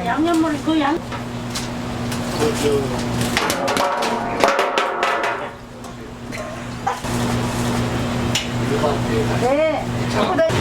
야, 양념물 그 양. 네.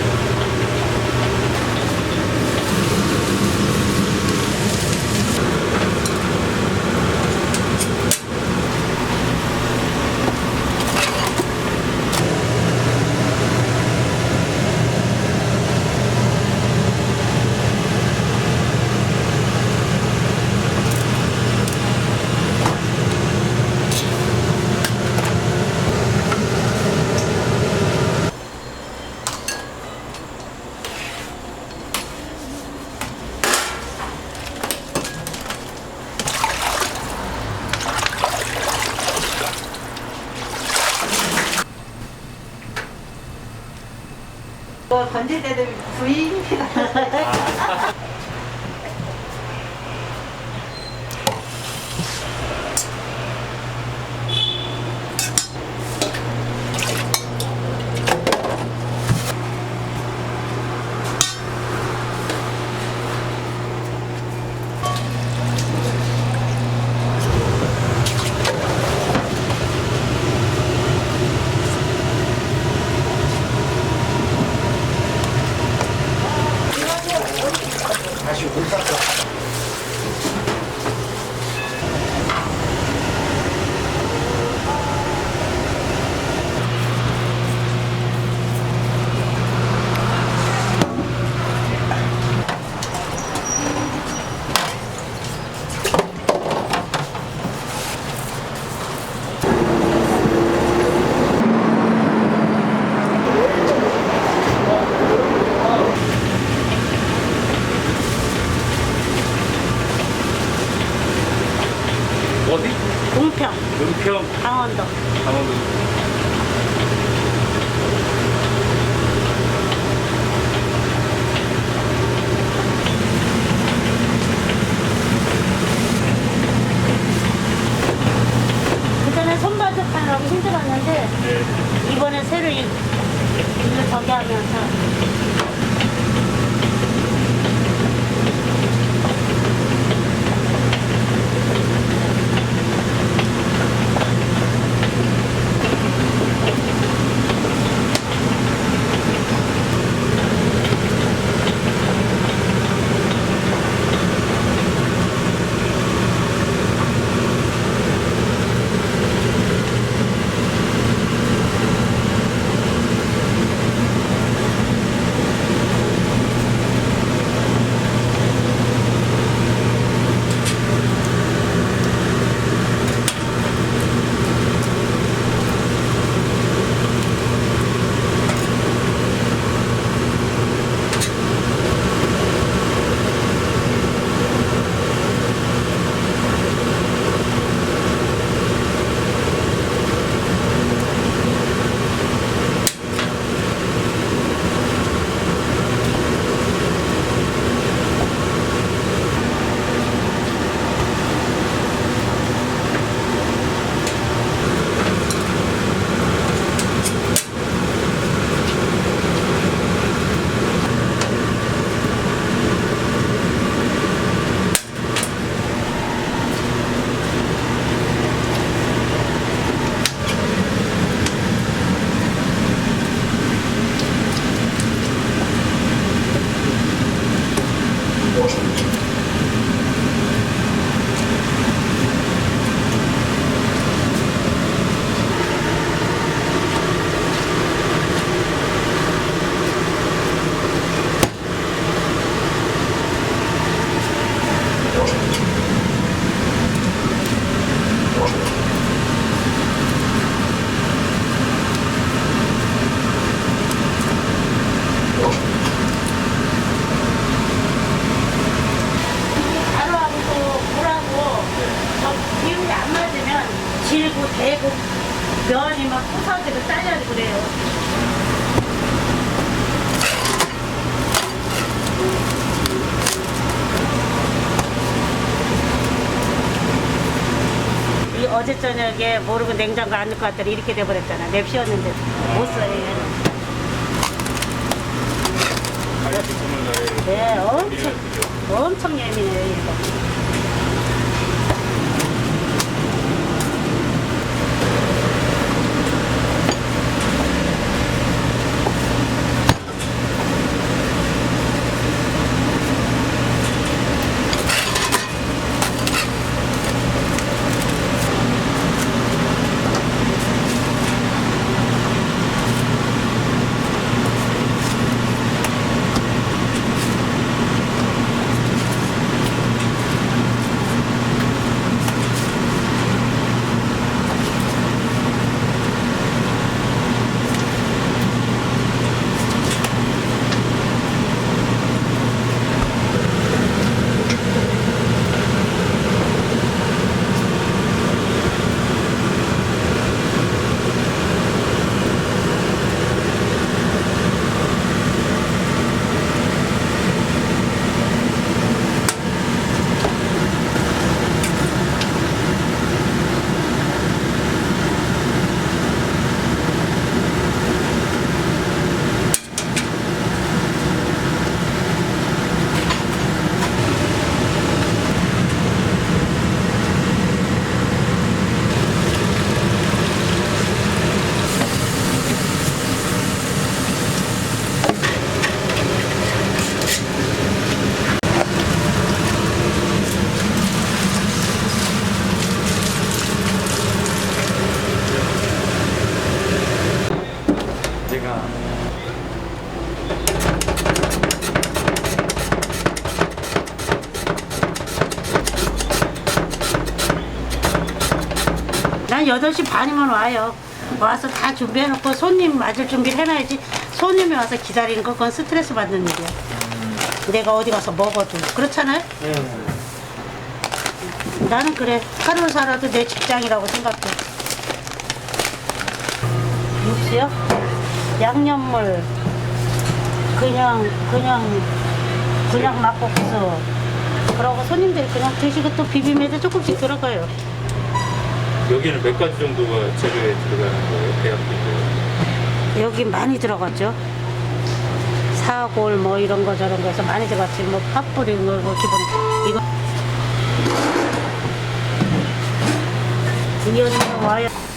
저보다 뭐 건질 때 공평. 은평. 강원도. 강원도 막 부서지고 잘려고 그래요. 이 어제 저녁에 모르고 냉장고 안 넣고 왔더니 이렇게 돼버렸잖아. 냅씌웠는데 못 써요. 얘는. 가야지 네, 엄청, 엄청 예민해요, 이거. 난 8시 반이면 와요. 와서 다 준비해놓고 손님 맞을 준비를 해놔야지. 손님이 와서 기다리는 거 그건 스트레스 받는 일이야. 내가 어디 가서 먹어도. 그렇잖아요? 나는 그래. 하루 살아도 내 직장이라고 생각해. 육수요? 양념물. 그냥, 그냥, 그냥 막국수. 그러고 손님들이 그냥 드시고 또 비빔에도 조금씩 들어가요. 여기는 몇 가지 정도가 재료에 들어가는 거예요? 배합인데 여기 많이 들어갔죠. 사골 뭐 이런 거 저런 거 해서 많이 들어갔지. 뭐 팥뿌리 뭐, 뭐 기본 이거 이어서 와요.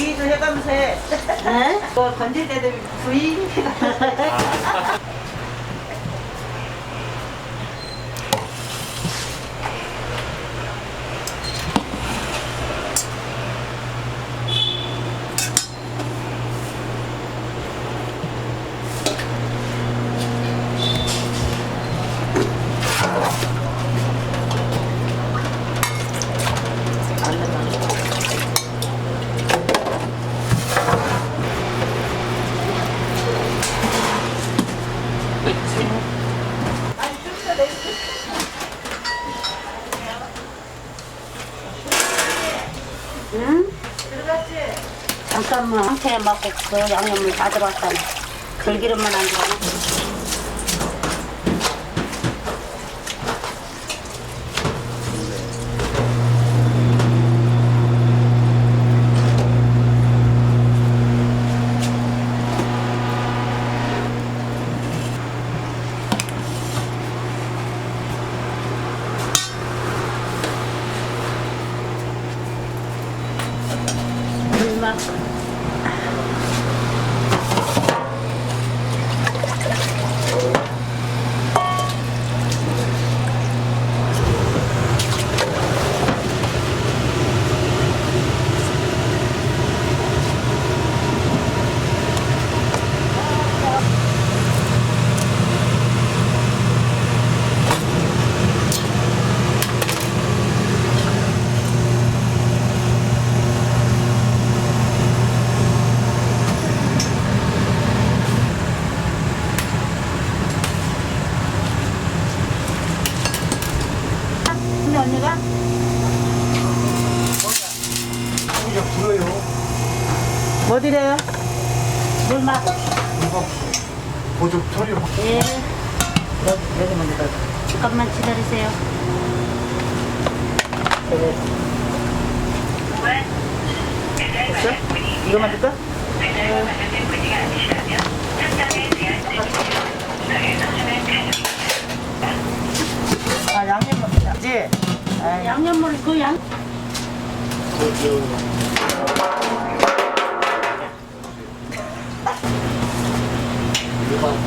부위도 해가면서 해. 네? 뭐 건질 때도 부위 잠깐만 황태 막국수 양념물 다 들어갔잖아. 들기름만 안 들어가. 물만 물방울 좀 불어요. 뭐 드려요? 물맛. 이거 보조 소리로. 예. 여기, 여기 먼저 넣어. 잠깐만 기다리세요. 됐어? 이거만 줄까? 아, 양념 먹지? 아, 양념물 그 양. 네. 포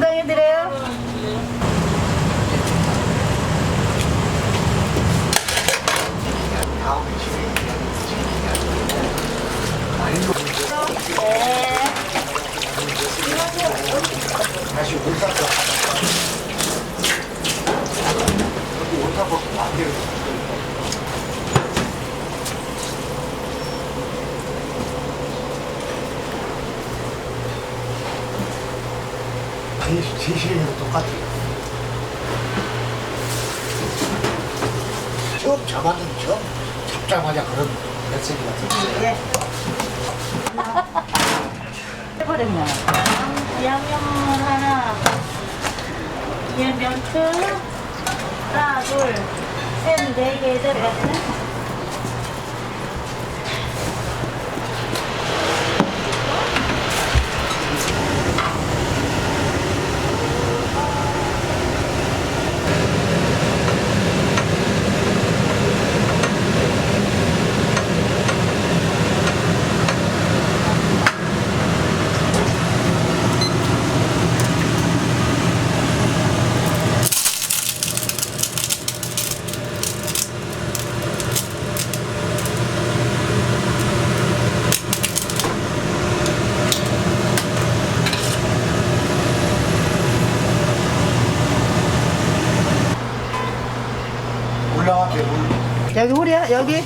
장해드려요. 다음에 집에 다시 옷 샀다. 여기 옷 사고 안 돼요. 제, 제 시간이랑 똑같아요. 처음 잡았는데 처음 잡자마자 그런 메시지 같은데. 예. 해버렸냐. 양념물 하나. 얘 면트. 하나, 둘, 셋, 네 개 들어갔네. 올라가게 올. 여기